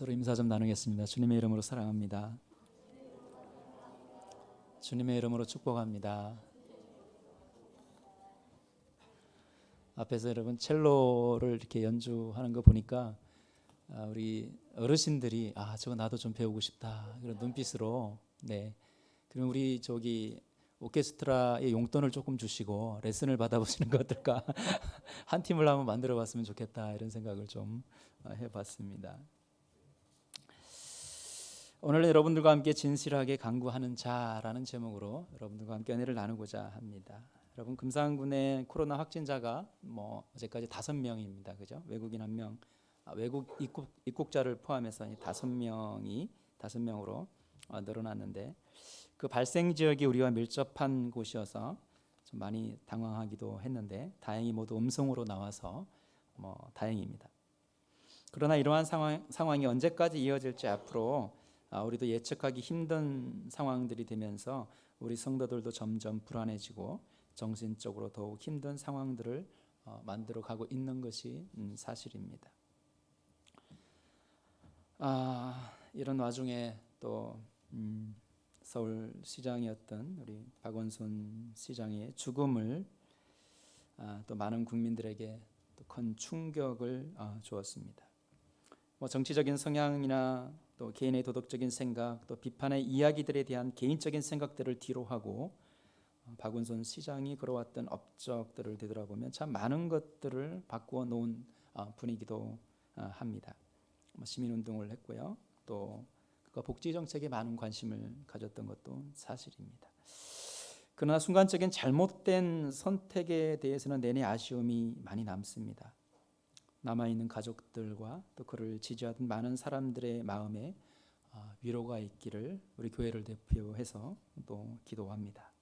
서로 인사 좀 나누겠습니다. 주님의 이름으로 사랑합니다. 주님의 이름으로 축복합니다. 앞에서 여러분 첼로를 이렇게 연주하는 거 보니까 아, 우리 어르신들이 아 저거 나도 좀 배우고 싶다 그런 눈빛으로 네 그럼 우리 저기 오케스트라의 용돈을 조금 주시고 레슨을 받아보시는 거 어떨까 한 팀을 한번 만들어봤으면 좋겠다 이런 생각을 좀 아, 해봤습니다. 오늘 여러분들과 함께 진실하게 강구하는 자라는 제목으로 여러분들과 함께 은혜를 나누고자 합니다. 여러분 금산군의 코로나 확진자가 뭐 어제까지 다섯 명입니다. 그죠? 외국인 한 명, 아, 외국 입국, 입국자를 포함해서 이 다섯 명이 다섯 명으로 어, 늘어났는데 그 발생 지역이 우리와 밀접한 곳이어서 좀 많이 당황하기도 했는데 다행히 모두 음성으로 나와서 뭐 다행입니다. 그러나 이러한 상황, 상황이 언제까지 이어질지 앞으로 아, 우리도 예측하기 힘든 상황들이 되면서 우리 성도들도 점점 불안해지고 정신적으로 더욱 힘든 상황들을 어, 만들어 가고 있는 것이 음, 사실입니다. 아, 이런 와중에 또 음, 서울 시장이었던 우리 박원순 시장의 죽음을 아, 또 많은 국민들에게 또 큰 충격을 아, 주었습니다. 뭐 정치적인 성향이나 또 개인의 도덕적인 생각, 또 비판의 이야기들에 대한 개인적인 생각들을 뒤로하고 어, 박원순 시장이 걸어왔던 업적들을 되돌아보면 참 많은 것들을 바꾸어 놓은 어, 분이기도 어, 합니다. 뭐 시민운동을 했고요. 또 그가 복지 정책에 많은 관심을 가졌던 것도 사실입니다. 그러나 순간적인 잘못된 선택에 대해서는 내내 아쉬움이 많이 남습니다. 남아 있는 가족들과 또 그를 지지하던 많은 사람들의 마음에 아, 위로가 있기를 우리 교회를 대표해서 또 기도합니다.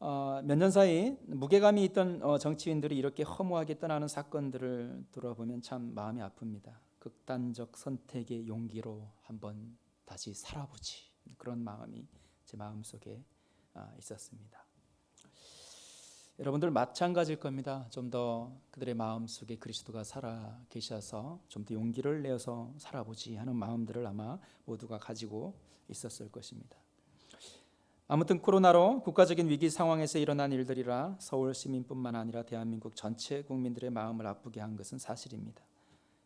어, 몇년 사이 무게감이 있던 어, 정치인들이 이렇게 허무하게 떠나는 사건들을 돌아보면 참 마음이 아픕니다. 극단적 선택의 용기로 한번 다시 살아보지 그런 마음이 제 마음 속에 아, 있었습니다. 여러분들 마찬가지일 겁니다. 좀 더 그들의 마음 속에 그리스도가 살아 계셔서 좀 더 용기를 내어서 살아보지 하는 마음들을 아마 모두가 가지고 있었을 것입니다. 아무튼 코로나로 국가적인 위기 상황에서 일어난 일들이라 서울 시민뿐만 아니라 대한민국 전체 국민들의 마음을 아프게 한 것은 사실입니다.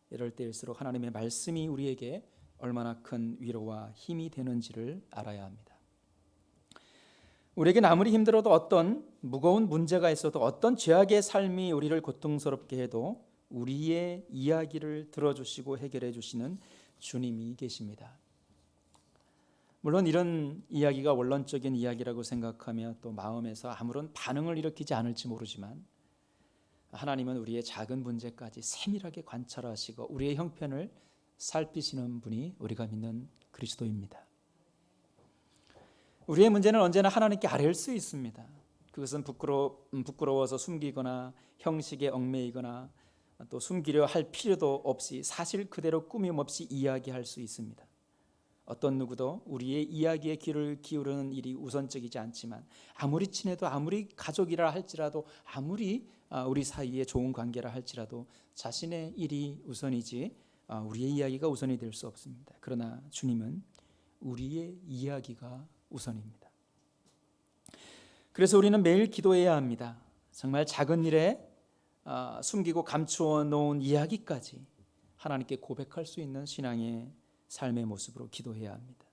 이럴 때일수록 하나님의 말씀이 우리에게 얼마나 큰 위로와 힘이 되는지를 알아야 합니다. 우리에겐 아무리 힘들어도 어떤 무거운 문제가 있어도 어떤 죄악의 삶이 우리를 고통스럽게 해도 우리의 이야기를 들어주시고 해결해 주시는 주님이 계십니다. 물론 이런 이야기가 원론적인 이야기라고 생각하며 또 마음에서 아무런 반응을 일으키지 않을지 모르지만 하나님은 우리의 작은 문제까지 세밀하게 관찰하시고 우리의 형편을 살피시는 분이 우리가 믿는 그리스도입니다. 우리의 문제는 언제나 하나님께 아뢰일 수 있습니다. 그것은 부끄러, 음, 부끄러워서 숨기거나 형식에 얽매이거나 또 숨기려 할 필요도 없이 사실 그대로 꾸밈 없이 이야기할 수 있습니다. 어떤 누구도 우리의 이야기에 귀를 기울이는 일이 우선적이지 않지만 아무리 친해도 아무리 가족이라 할지라도 아무리 아, 우리 사이에 좋은 관계라 할지라도 자신의 일이 우선이지 아, 우리의 이야기가 우선이 될 수 없습니다. 그러나 주님은 우리의 이야기가 우선입니다. 그래서 우리는 매일 기도해야 합니다. 정말 작은 일에 아, 숨기고 감추어 놓은 이야기까지 하나님께 고백할 수 있는 신앙의 삶의 모습으로 기도해야 합니다.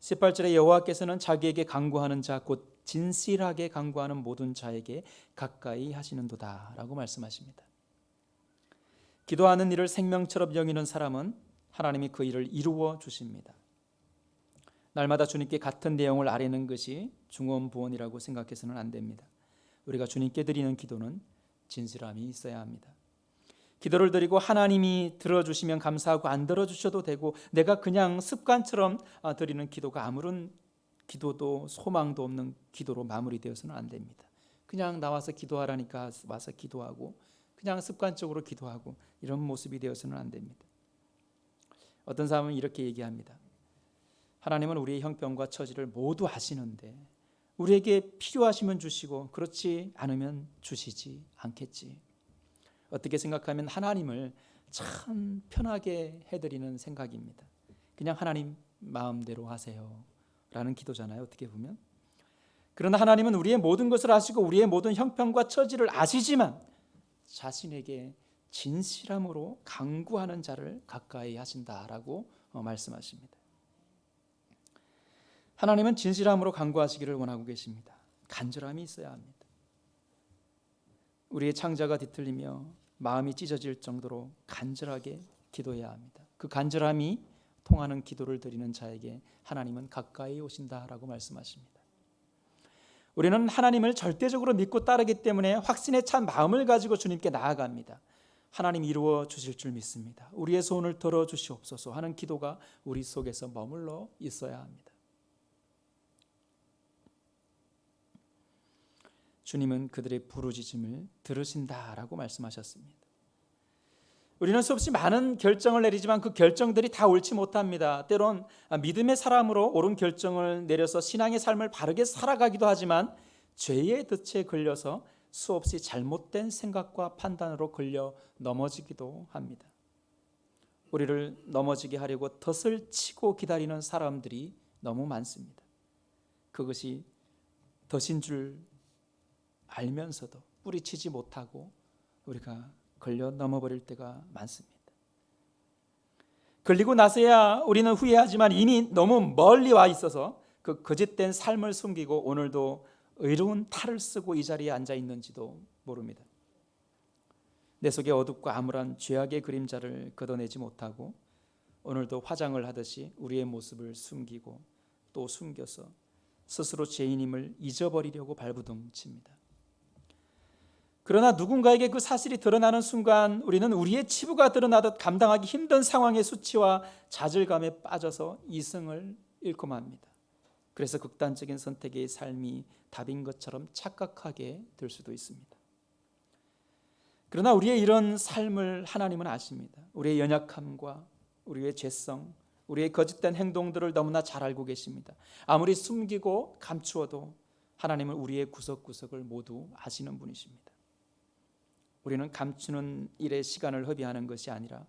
18절에 여호와께서는 자기에게 강구하는 자 곧 진실하게 강구하는 모든 자에게 가까이 하시는도다라고 말씀하십니다. 기도하는 일을 생명처럼 여기는 사람은 하나님이 그 일을 이루어 주십니다. 날마다 주님께 같은 내용을 아뢰는 것이 중원부원이라고 생각해서는 안 됩니다. 우리가 주님께 드리는 기도는 진실함이 있어야 합니다. 기도를 드리고 하나님이 들어주시면 감사하고 안 들어주셔도 되고 내가 그냥 습관처럼 아, 드리는 기도가 아무런 기도도 소망도 없는 기도로 마무리되어서는 안 됩니다. 그냥 나와서 기도하라니까 와서 기도하고 그냥 습관적으로 기도하고 이런 모습이 되어서는 안 됩니다. 어떤 사람은 이렇게 얘기합니다. 하나님은 우리의 형편과 처지를 모두 아시는데 우리에게 필요하시면 주시고 그렇지 않으면 주시지 않겠지. 어떻게 생각하면 하나님을 참 편하게 해드리는 생각입니다. 그냥 하나님 마음대로 하세요 라는 기도잖아요. 어떻게 보면 그러나 하나님은 우리의 모든 것을 아시고 우리의 모든 형편과 처지를 아시지만 자신에게 진실함으로 강구하는 자를 가까이 하신다라고 어, 말씀하십니다. 하나님은 진실함으로 강구하시기를 원하고 계십니다. 간절함이 있어야 합니다. 우리의 창자가 뒤틀리며 마음이 찢어질 정도로 간절하게 기도해야 합니다. 그 간절함이 통하는 기도를 드리는 자에게 하나님은 가까이 오신다라고 말씀하십니다. 우리는 하나님을 절대적으로 믿고 따르기 때문에 확신에 찬 마음을 가지고 주님께 나아갑니다. 하나님 이루어 주실 줄 믿습니다. 우리의 소원을 들어 주시옵소서 하는 기도가 우리 속에서 머물러 있어야 합니다. 주님은 그들의 부르짖음을 들으신다라고 말씀하셨습니다. 우리는 수없이 많은 결정을 내리지만 그 결정들이 다 옳지 못합니다. 때론 믿음의 사람으로 옳은 결정을 내려서 신앙의 삶을 바르게 살아가기도 하지만 죄의 덫에 걸려서 수없이 잘못된 생각과 판단으로 걸려 넘어지기도 합니다. 우리를 넘어지게 하려고 덫을 치고 기다리는 사람들이 너무 많습니다. 그것이 덫인 줄 알면서도 뿌리치지 못하고 우리가 걸려 넘어버릴 때가 많습니다. 걸리고 나서야 우리는 후회하지만 이미 너무 멀리 와 있어서 그 거짓된 삶을 숨기고 오늘도 의로운 탈을 쓰고 이 자리에 앉아 있는지도 모릅니다. 내 속에 어둡고 암울한 죄악의 그림자를 걷어내지 못하고 오늘도 화장을 하듯이 우리의 모습을 숨기고 또 숨겨서 스스로 죄인임을 잊어버리려고 발부둥칩니다. 그러나 누군가에게 그 사실이 드러나는 순간 우리는 우리의 치부가 드러나듯 감당하기 힘든 상황의 수치와 좌절감에 빠져서 이성을 잃고 맙니다. 그래서 극단적인 선택의 삶이 답인 것처럼 착각하게 될 수도 있습니다. 그러나 우리의 이런 삶을 하나님은 아십니다. 우리의 연약함과 우리의 죄성, 우리의 거짓된 행동들을 너무나 잘 알고 계십니다. 아무리 숨기고 감추어도 하나님은 우리의 구석구석을 모두 아시는 분이십니다. 우리는 감추는 일에 시간을 허비하는 것이 아니라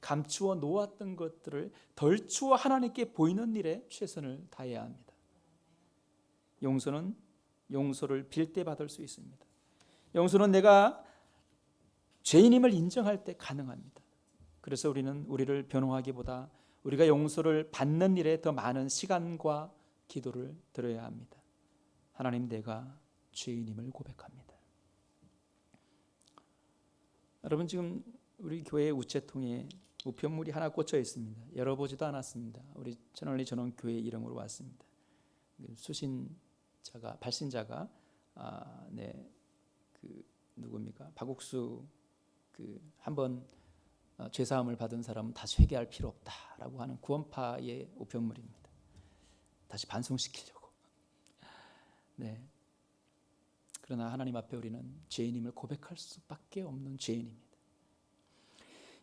감추어 놓았던 것들을 덜 추워 하나님께 보이는 일에 최선을 다해야 합니다. 용서는 용서를 빌 때 받을 수 있습니다. 용서는 내가 죄인임을 인정할 때 가능합니다. 그래서 우리는 우리를 변호하기보다 우리가 용서를 받는 일에 더 많은 시간과 기도를 들어야 합니다. 하나님 내가 죄인임을 고백합니다. 여러분 지금 우리 교회 우체통에 우편물이 하나 꽂혀 있습니다. 열어보지도 않았습니다. 우리 천원리 전원 교회 이름으로 왔습니다. 수신자가 발신자가 아, 네, 그 누굽니까? 박옥수 그 한번 어, 죄사함을 받은 사람은 다시 회개할 필요 없다라고 하는 구원파의 우편물입니다. 다시 반성시키려고. 네. 그러나 하나님 앞에 우리는 죄인임을 고백할 수밖에 없는 죄인입니다.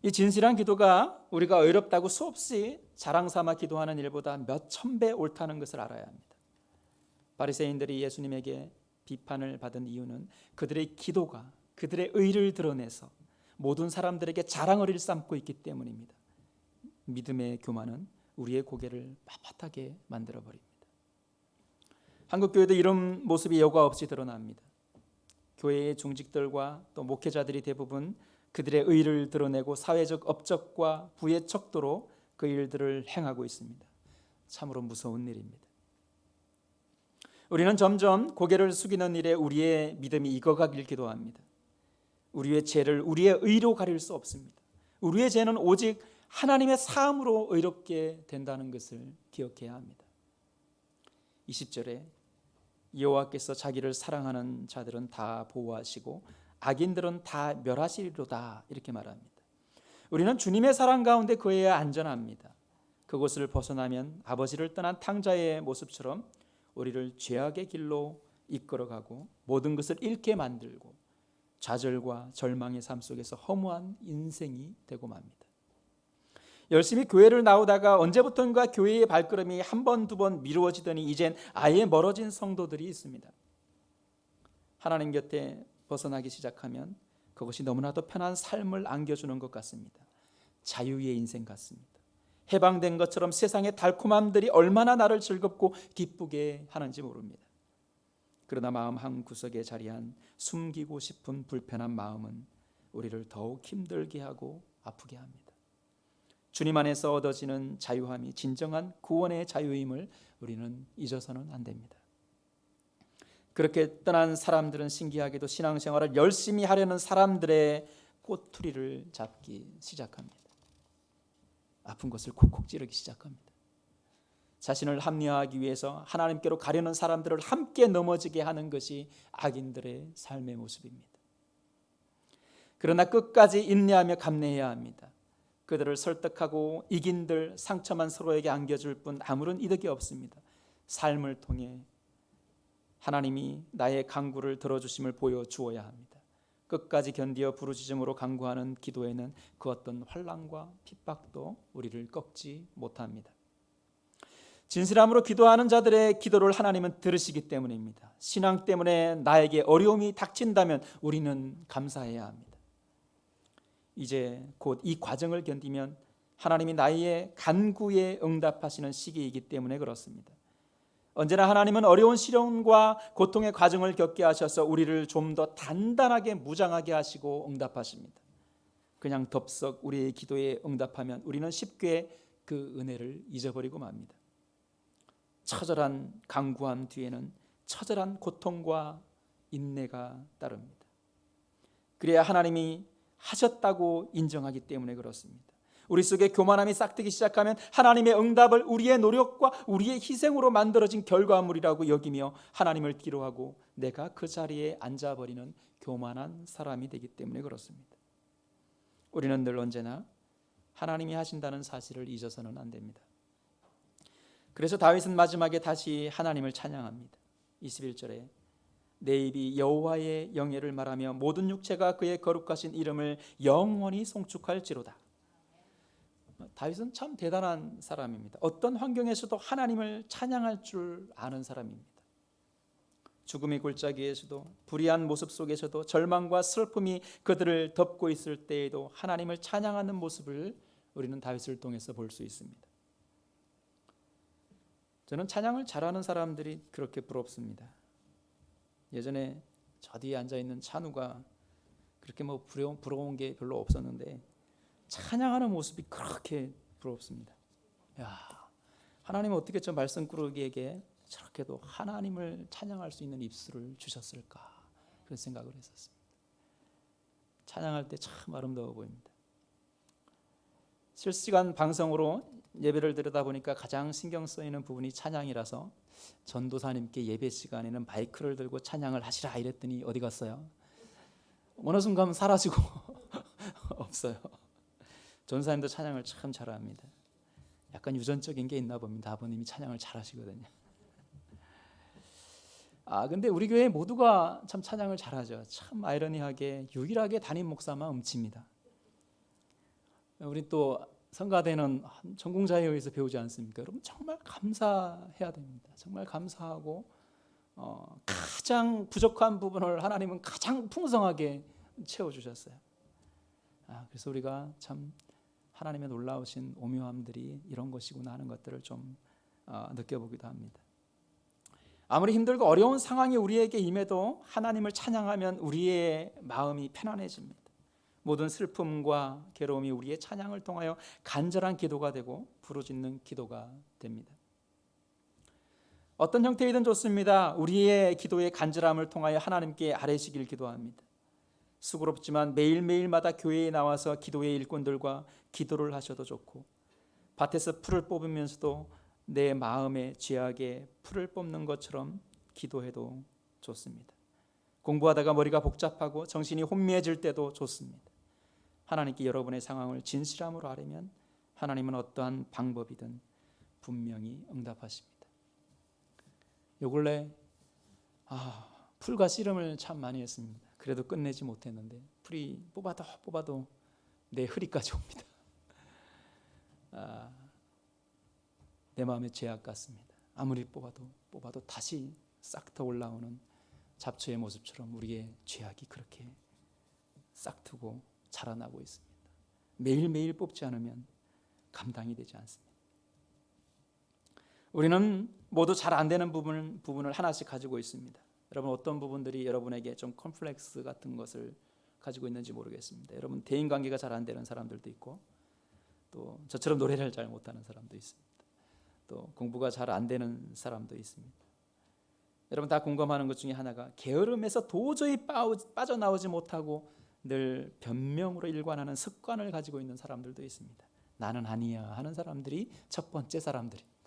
이 진실한 기도가 우리가 어렵다고 수없이 자랑 삼아 기도하는 일보다 몇 천 배 옳다는 것을 알아야 합니다. 바리새인들이 예수님에게 비판을 받은 이유는 그들의 기도가 그들의 의를 드러내서 모든 사람들에게 자랑을 일삼고 있기 때문입니다. 믿음의 교만은 우리의 고개를 빳빳하게 만들어 버립니다. 한국 교회도 이런 모습이 여과 없이 드러납니다. 교회의 중직들과 또 목회자들이 대부분 그들의 의를 드러내고 사회적 업적과 부의 척도로 그 일들을 행하고 있습니다. 참으로 무서운 일입니다. 우리는 점점 고개를 숙이는 일에 우리의 믿음이 익어가길 기도합니다. 우리의 죄를 우리의 의로 가릴 수 없습니다. 우리의 죄는 오직 하나님의 사함으로 의롭게 된다는 것을 기억해야 합니다. 20절에 여호와께서 자기를 사랑하는 자들은 다 보호하시고 악인들은 다 멸하시리로다 이렇게 말합니다. 우리는 주님의 사랑 가운데 거해야 안전합니다. 그곳을 벗어나면 아버지를 떠난 탕자의 모습처럼 우리를 죄악의 길로 이끌어가고 모든 것을 잃게 만들고 좌절과 절망의 삶 속에서 허무한 인생이 되고 맙니다. 열심히 교회를 나오다가 언제부턴가 교회의 발걸음이 한 번, 두번 미루어지더니 이젠 아예 멀어진 성도들이 있습니다. 하나님 곁에 벗어나기 시작하면 그것이 너무나도 편한 삶을 안겨주는 것 같습니다. 자유의 인생 같습니다. 해방된 것처럼 세상의 달콤함들이 얼마나 나를 즐겁고 기쁘게 하는지 모릅니다. 그러나 마음 한 구석에 자리한 숨기고 싶은 불편한 마음은 우리를 더욱 힘들게 하고 아프게 합니다. 주님 안에서 얻어지는 자유함이 진정한 구원의 자유임을 우리는 잊어서는 안 됩니다. 그렇게 떠난 사람들은 신기하게도 신앙생활을 열심히 하려는 사람들의 꼬투리를 잡기 시작합니다. 아픈 것을 콕콕 찌르기 시작합니다. 자신을 합리화하기 위해서 하나님께로 가려는 사람들을 함께 넘어지게 하는 것이 악인들의 삶의 모습입니다. 그러나 끝까지 인내하며 감내해야 합니다. 그들을 설득하고 이긴들 상처만 서로에게 안겨줄 뿐 아무런 이득이 없습니다. 삶을 통해 하나님이 나의 강구를 들어주심을 보여주어야 합니다. 끝까지 견디어 부르짖음으로 강구하는 기도에는 그 어떤 환란과 핍박도 우리를 꺾지 못합니다. 진실함으로 기도하는 자들의 기도를 하나님은 들으시기 때문입니다. 신앙 때문에 나에게 어려움이 닥친다면 우리는 감사해야 합니다. 이제 곧 이 과정을 견디면 하나님이 나의 간구에 응답하시는 시기이기 때문에 그렇습니다. 언제나 하나님은 어려운 시련과 고통의 과정을 겪게 하셔서 우리를 좀 더 단단하게 무장하게 하시고 응답하십니다. 그냥 덥석 우리의 기도에 응답하면 우리는 쉽게 그 은혜를 잊어버리고 맙니다. 처절한 강구함 뒤에는 처절한 고통과 인내가 따릅니다. 그래야 하나님이 하셨다고 인정하기 때문에 그렇습니다. 우리 속에 교만함이 싹트기 시작하면 하나님의 응답을 우리의 노력과 우리의 희생으로 만들어진 결과물이라고 여기며 하나님을 기로하고 내가 그 자리에 앉아버리는 교만한 사람이 되기 때문에 그렇습니다. 우리는 늘 언제나 하나님이 하신다는 사실을 잊어서는 안 됩니다. 그래서 다윗은 마지막에 다시 하나님을 찬양합니다. 21절에 내 입이 여호와의 영예를 말하며 모든 육체가 그의 거룩하신 이름을 영원히 송축할지로다. 다윗은 참 대단한 사람입니다. 어떤 환경에서도 하나님을 찬양할 줄 아는 사람입니다. 죽음의 골짜기에서도 불의한 모습 속에서도 절망과 슬픔이 그들을 덮고 있을 때에도 하나님을 찬양하는 모습을 우리는 다윗을 통해서 볼 수 있습니다. 저는 찬양을 잘하는 사람들이 그렇게 부럽습니다. 예전에 저 뒤에 앉아 있는 찬우가 그렇게 뭐 부러운, 부러운 게 별로 없었는데 찬양하는 모습이 그렇게 부럽습니다. 야, 하나님은 어떻게 저 말씀꾸러기에게 저렇게도 하나님을 찬양할 수 있는 입술을 주셨을까 그런 생각을 했었습니다. 찬양할 때 참 아름다워 보입니다. 실시간 방송으로 예배를 드리다 보니까 가장 신경 쓰이는 부분이 찬양이라서 전도사님께 예배 시간에는 마이크를 들고 찬양을 하시라 이랬더니 어디 갔어요? 어느 순간 사라지고 없어요. 전사님도 찬양을 참 잘합니다. 약간 유전적인 게 있나 봅니다. 아버님이 찬양을 잘하시거든요. 아 근데 우리 교회 모두가 참 찬양을 잘하죠. 참 아이러니하게 유일하게 담임 목사만 음치입니다. 우리 또 성가대는 전공자에 서 배우지 않습니까? 여러분 정말 감사해야 됩니다. 정말 감사하고 어, 가장 부족한 부분을 하나님은 가장 풍성하게 채워 주셨어요. 아, 그래서 우리가 참 하나님의 놀라우신 오묘함들이 이런 것이구나 하는 것들을 좀 어, 느껴보기도 합니다. 아무리 힘들고 어려운 상황이 우리에게 임해도 하나님을 찬양하면 우리의 마음이 편안해집니다. 모든 슬픔과 괴로움이 우리의 찬양을 통하여 간절한 기도가 되고 부르짖는 기도가 됩니다. 어떤 형태이든 좋습니다. 우리의 기도의 간절함을 통하여 하나님께 아뢰시길 기도합니다. 수고롭지만 매일매일마다 교회에 나와서 기도의 일꾼들과 기도를 하셔도 좋고 밭에서 풀을 뽑으면서도 내 마음의 죄악에 풀을 뽑는 것처럼 기도해도 좋습니다. 공부하다가 머리가 복잡하고 정신이 혼미해질 때도 좋습니다. 하나님께 여러분의 상황을 진실함으로 아뢰면 하나님은 어떠한 방법이든 분명히 응답하십니다. 요 근래 아, 풀과 씨름을 참 많이 했습니다. 그래도 끝내지 못했는데 풀이 뽑아도 뽑아도 내 허리까지 옵니다. 아, 내 마음의 죄악 같습니다. 아무리 뽑아도 뽑아도 다시 싹 터 올라오는 잡초의 모습처럼 우리의 죄악이 그렇게 싹 트고 자라나고 있습니다. 매일매일 뽑지 않으면 감당이 되지 않습니다. 우리는 모두 잘 안 되는 부분, 부분을 하나씩 가지고 있습니다. 여러분 어떤 부분들이 여러분에게 좀 컴플렉스 같은 것을 가지고 있는지 모르겠습니다. 여러분 대인 관계가 잘 안 되는 사람들도 있고 또 저처럼 노래를 잘 못하는 사람도 있습니다. 또 공부가 잘 안 되는 사람도 있습니다. 여러분 다 공감하는 것 중에 하나가 게으름에서 도저히 빠져나오지 못하고 늘 변명으로 일관하는 습관을 가지고 있는 사람들도 있습니다. 나는 아니야 하는 사람들이 첫 번째 사람들입니다.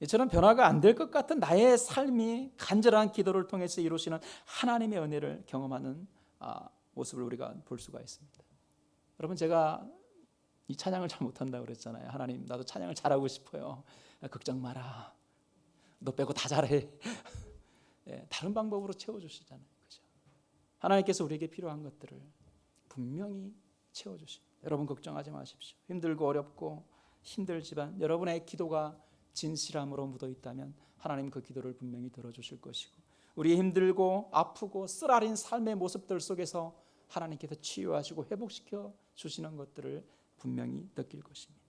이처럼 변화가 안 될 것 같은 나의 삶이 간절한 기도를 통해서 이루시는 하나님의 은혜를 경험하는 아, 모습을 우리가 볼 수가 있습니다. 여러분 제가 이 찬양을 잘 못한다고 그랬잖아요. 하나님 나도 찬양을 잘하고 싶어요. 야, 걱정 마라. 너 빼고 다 잘해. 예, 다른 방법으로 채워주시잖아요. 하나님께서 우리에게 필요한 것들을 분명히 채워주십니다. 여러분 걱정하지 마십시오. 힘들고 어렵고 힘들지만 여러분의 기도가 진실함으로 묻어 있다면 하나님 그 기도를 분명히 들어주실 것이고 우리 힘들고 아프고 쓰라린 삶의 모습들 속에서 하나님께서 치유하시고 회복시켜 주시는 것들을 분명히 느낄 것입니다.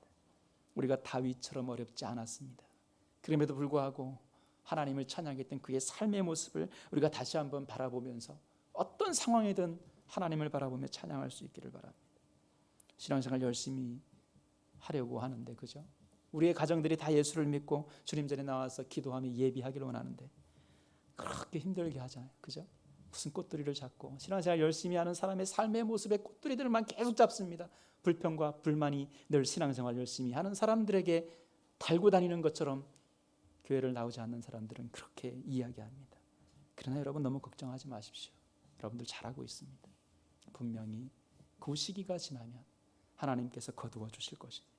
우리가 다윗처럼 어렵지 않았습니다. 그럼에도 불구하고 하나님을 찬양했던 그의 삶의 모습을 우리가 다시 한번 바라보면서 어떤 상황이든 하나님을 바라보며 찬양할 수 있기를 바랍니다. 신앙생활 열심히 하려고 하는데 그죠? 우리의 가정들이 다 예수를 믿고 주님 전에 나와서 기도하며 예비하기를 원하는데 그렇게 힘들게 하잖아요. 그죠? 무슨 꽃두리를 잡고 신앙생활 열심히 하는 사람의 삶의 모습에 꽃두리들만 계속 잡습니다. 불평과 불만이 늘 신앙생활 열심히 하는 사람들에게 달고 다니는 것처럼 교회를 나오지 않는 사람들은 그렇게 이야기합니다. 그러나 여러분 너무 걱정하지 마십시오. 여러분들 잘하고 있습니다. 분명히 그 시기가 지나면 하나님께서 거두어 주실 것입니다.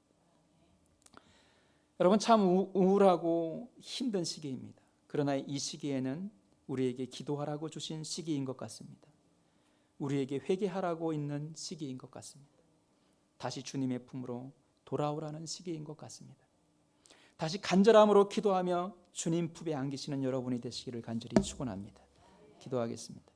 여러분 참 우- 우울하고 힘든 시기입니다. 그러나 이 시기에는 우리에게 기도하라고 주신 시기인 것 같습니다. 우리에게 회개하라고 있는 시기인 것 같습니다. 다시 주님의 품으로 돌아오라는 시기인 것 같습니다. 다시 간절함으로 기도하며 주님 품에 안기시는 여러분이 되시기를 간절히 축원합니다. 기도하겠습니다.